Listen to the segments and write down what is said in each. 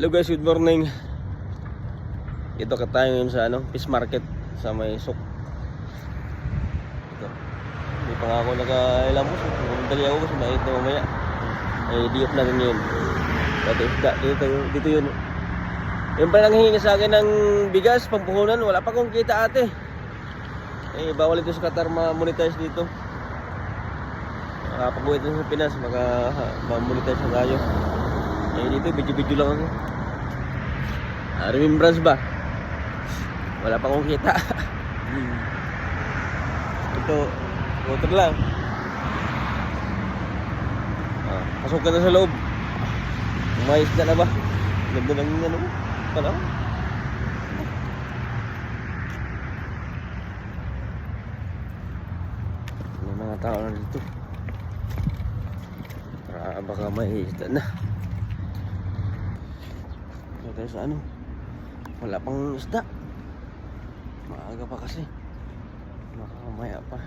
Hello guys, good morning. Ito ka tayo ngayon sa ano, fish market sa may sok. Ito. Hindi pa nga ako nag-ilam mo. Dali ako kasi na ito mamaya. Ay, diop natin yun. Dito, dito, dito yun. Yung pa nanghihingi sa akin ng bigas, pampuhunan, wala pa akong kita ate. Eh, bawal ito sa Qatar ma-monetize dito. Nakapag-uwi ito sa Pinas, maka ma-monetize na tayo. Eh, dito, video-video lang ako. Ah, remembrance ba? Wala pa akong kita. Ito, water lang. Ah, pasok ka na sa loob. Umayos na na ba? Ganda ng ano mo? Pala May mga tao na dito. Para baka may isda na. Ito tayo sa ano? Wala pang isda. Maaga pa kasi. Baka mamaya pa.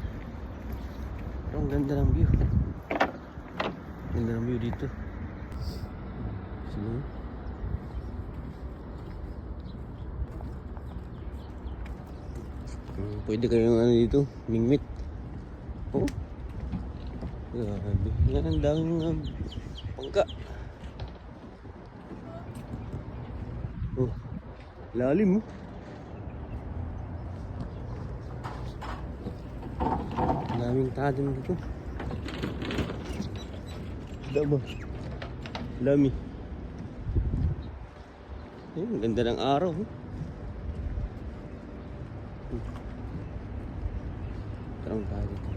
Pero ang ganda ng view. Ganda ng view dito. Sige. Hmm, pwede kayong ano dito, mingmit. Oh. Grabe. Yan ang daming um, pangka. Oh. Lalim oh. Daming tadim dito. Isda ba? Lami. Ang ganda ng araw. Oh. Tarang tayo dito.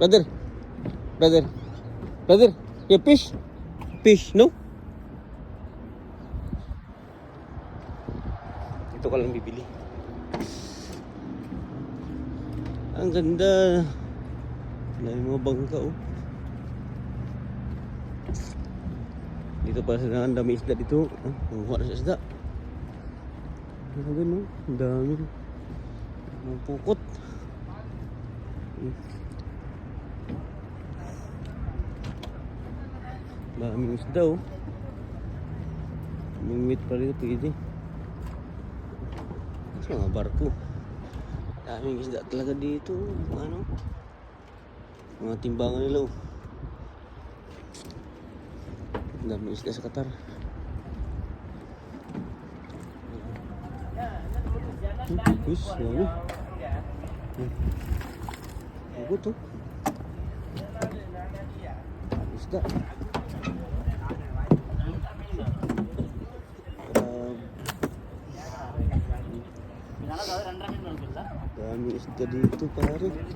Brother. Brother. Brother. You fish? Fish, no? Lang bibili. Ang ganda. Dami mga bangka oh. Dito pa sa ang dami isda dito. Ah, Nanguha na sa isda. Grabe no. Ang dami. Mga pukot. Daming isda oh. Mingwit pa rin pwede. Sama barko. tidak isda di itu mana Mga timbangan nila. Daming isda sa Qatar. Bagus, ya. Bagus tuh. tak? jadi itu per hari lebih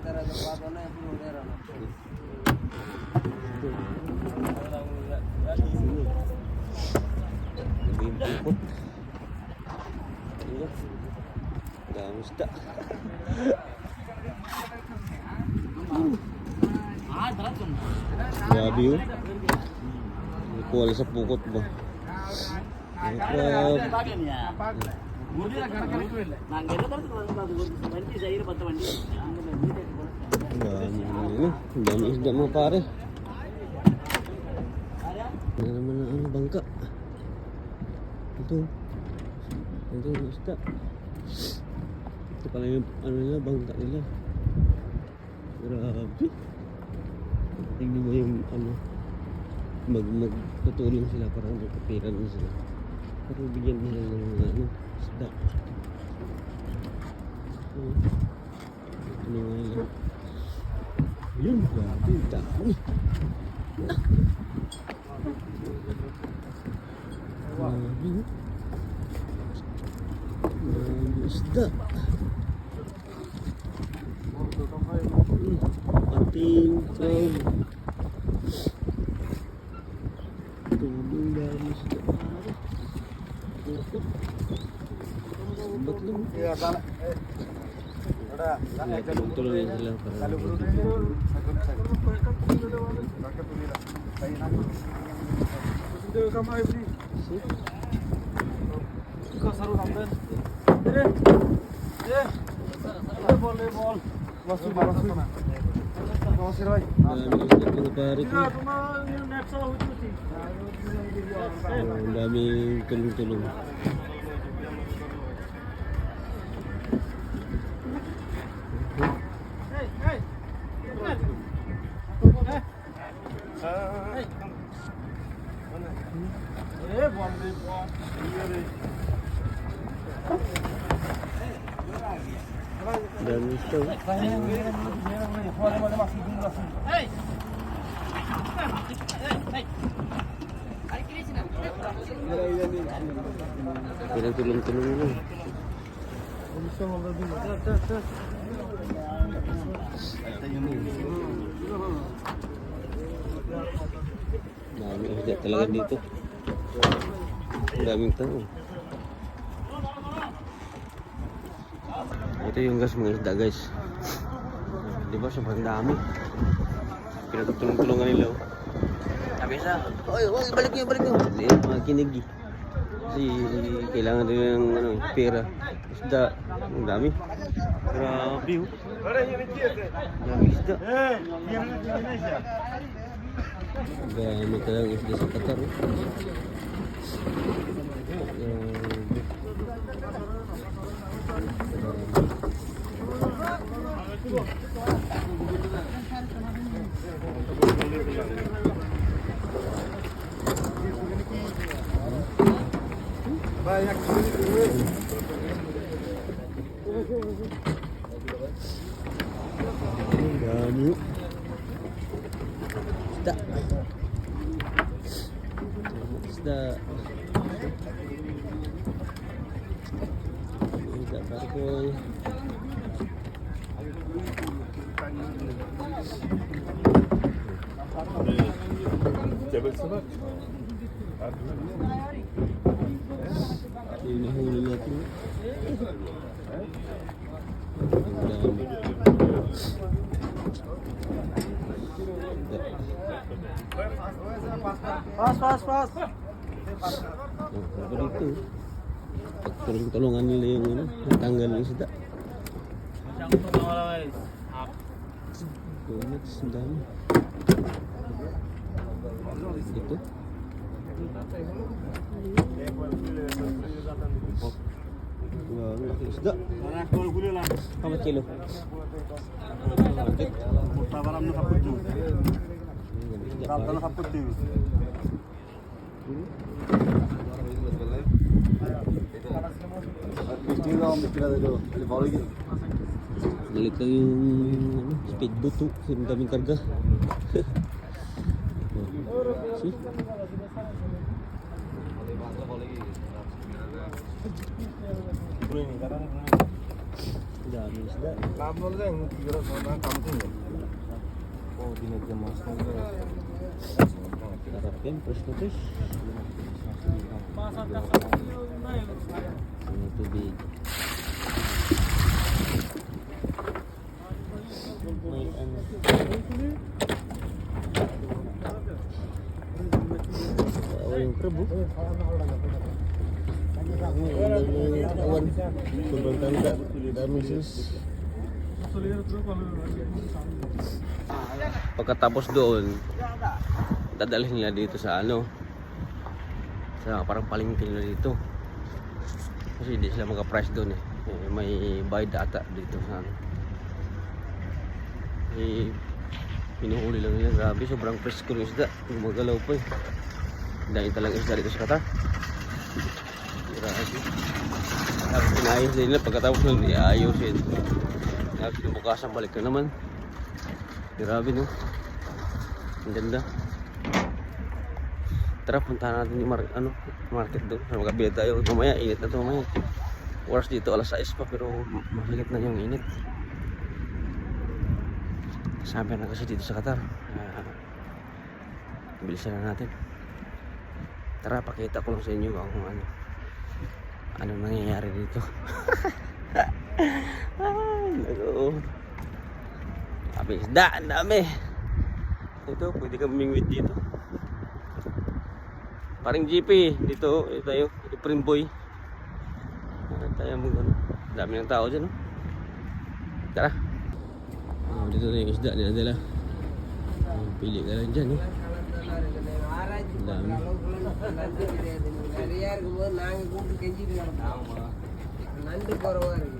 nggak mustah Grabe yun. Hindi ko alas sa pukot ba. Dami isda mo pare. Ano naman na bangka. Ito. Ito yung isda. Ito pala yung ano bangka mag magtutulong sila para magkapira na sila. Pero bigyan nila ng ano, isda. Hmm. Nga nila. Yun, grabe, dami. Grabe. oh. Grabe isda. Pating, frog. Tulong dami isda. Pukot. Ba't lang? Kami kena tolong. Dan itu. Hey. Kira tulung-tulung ini. Bisa mau lebih. Dah, dah, dah. Dami isda talaga dito. Ang daming tao. Ito yung gas mga isda guys. Di ba sobrang dami. Pinagtulong-tulungan nila. oh. Sabi isa, oy, oy, balik niyo, balik niyo. Hindi, mga kinig eh. Kasi kailangan din ng ano, pera. Isda, ang dami. Grabe oh. Dami isda. Dami talagang isda. Isda. Isda. Isda barboy. Cebesine bak. Yine hulu yatıyor. pas pas, Oh, dito. Pagtulong-tulungan nila yung ano, tanggal ng isda. sudah. ang dami. Ito. Oh. Wow, laki isda. Kilo. Balik lang yung speedboat to. Kasi ang daming karga. See? Dami isda. Kamu lang, kira sana kampung один для масла Tarapin, push-to-push. Ini tubig. May ano. Oo, yung Pagkatapos doon, dadalhin nila dito sa ano sa parang palengke nila dito. Kasi hindi sila maka-price doon eh. Eh, may bayad ata dito sa ano. Eh pinuhuli lang nila. Grabe sobrang presko ng isda. Gumagalaw pa eh. Dahil talagang isda dito sa Qatar grabe. Tapos pinayos din nila. Pagkatapos nun iayusin tapos kinabukasan balik na naman grabe no ang ganda Tara, puntahan natin yung mar ano, market doon. Magkabili tayo. Mamaya, init na to mamaya. Oras dito, alas 6 pa, pero mahigit na yung init. Sabi na kasi dito sa Qatar. Uh, bilisan na natin. Tara, pakita ko lang sa inyo kung ano. Ano nangyayari dito. Ay, naku. Sabi, isda, ang dami. Ito, pwede kang mingwit dito. Paring GP dito, ito tayo, Prim Boy. Ano tayo mag ano. Dami ng tao dyan, no? Tara. Oh, dito na yung isda nila nila. Oh, pili ka lang dyan, no? Ang dami. நண்டு கிடையாது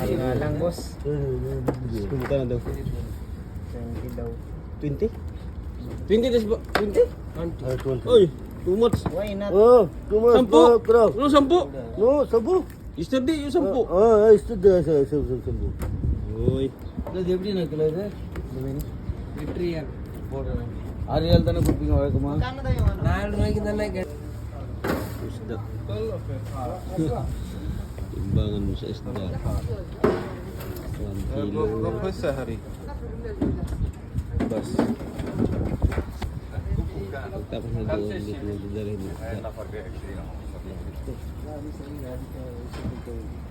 நிறையா இருக்கும்போது நாங்க கூப்பிட்டு கெஞ்சிட்டு கிடப்போம் நண்டு குறவா இருக்கு lang boss. Magkano daw? 20 daw. 20? 20 das ba? 20? Ay, tuwan. Oy, too much. Why not? Oh, tumas. Sampu. Bro. Ano sampu? No, sabu. Yesterday yung sampu. Ah, ah, isto da sa sa sa sabu. Oy. Itu dia beli nak kalau itu. வெற்றியார் ஆறு ஏழு தானே கொடுப்பீங்க வழக்கமா நாலு ரூபாய்க்கு தானே கேட்டேன் Isda. Timbangan mo sa isda. 1 kilo. Lokos sa hari. Bas. Tapos nag-uulit mo dito rin.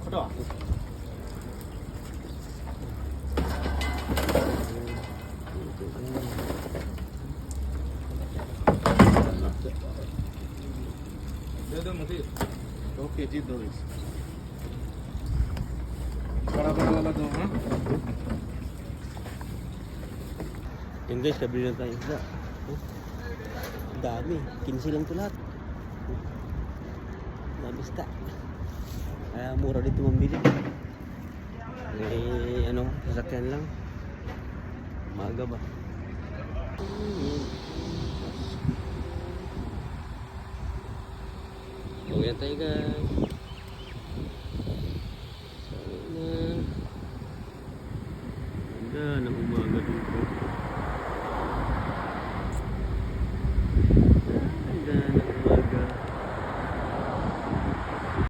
Kudo. دو مدير أوكي جيب دويس Oh, yan guys, kabili lang tayo isda. Oh, dami. 15 lang ito lahat. Oh, dami isda. Kaya mura dito mambili. Eh, ano, sasakyan lang. Maga ba? Huwag yan tayo guys.